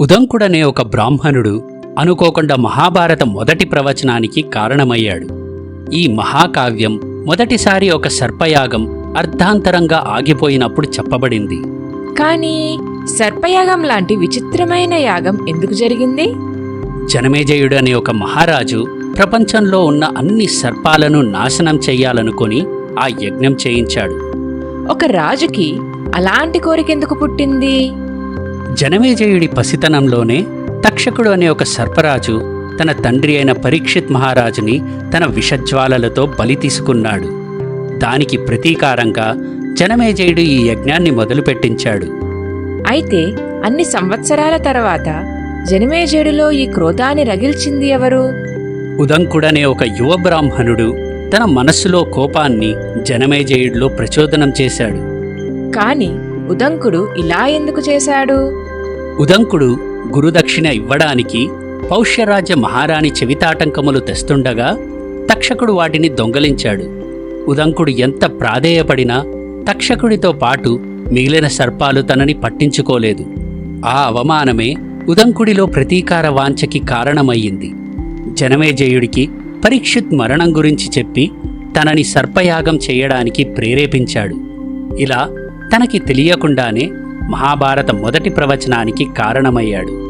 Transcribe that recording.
ఉదంకుడనే ఒక బ్రాహ్మణుడు అనుకోకుండా మహాభారత మొదటి ప్రవచనానికి కారణమయ్యాడు. ఈ మహాకావ్యం మొదటిసారి ఒక సర్పయాగం అర్ధాంతరంగా ఆగిపోయినప్పుడు చెప్పబడింది. కానీ సర్పయాగం లాంటి విచిత్రమైన యాగం ఎందుకు జరిగింది? జనమేజయుడు అనే ఒక మహారాజు ప్రపంచంలో ఉన్న అన్ని సర్పాలను నాశనం చెయ్యాలనుకొని ఆ యజ్ఞం చేయించాడు. ఒక రాజుకి అలాంటి కోరిక ఎందుకు పుట్టింది? జనమేజయుడి పసితనంలోనే తక్షకుడు అనే ఒక సర్పరాజు తన తండ్రి అయిన పరీక్షిత్ మహారాజుని తన విషజ్వాలలతో బలి తీసుకున్నాడు. దానికి ప్రతీకారంగా జనమేజయుడు ఈ యజ్ఞాన్ని మొదలుపెట్టించాడు. అయితే అన్ని సంవత్సరాల తర్వాత జనమేజయుడిలో ఈ క్రోధాన్ని రగిల్చింది ఎవరు? ఉదంకుడనే ఒక యువ బ్రాహ్మణుడు తన మనస్సులో కోపాన్ని జనమేజయుడిలో ప్రచోదనం చేశాడు. కాని ఉదంకుడు ఇలా ఎందుకు చేశాడు? ఉదంకుడు గురుదక్షిణ ఇవ్వడానికి పౌష్యరాజ్య మహారాణి చెవితాటంకములు తెస్తుండగా తక్షకుడు వాటిని దొంగలించాడు. ఉదంకుడు ఎంత ప్రాధేయపడినా తక్షకుడితో పాటు మిగిలిన సర్పాలు తనని పట్టించుకోలేదు. ఆ అవమానమే ఉదంకుడిలో ప్రతీకార వాంఛకి కారణమయ్యింది. జనమేజయుడికి పరీక్షిత్ మరణం గురించి చెప్పి తనని సర్పయాగం చేయడానికి ప్రేరేపించాడు. ఇలా తనకి తెలియకుండానే మహాభారత మొదటి ప్రవచనానికి కారణమయ్యాడు.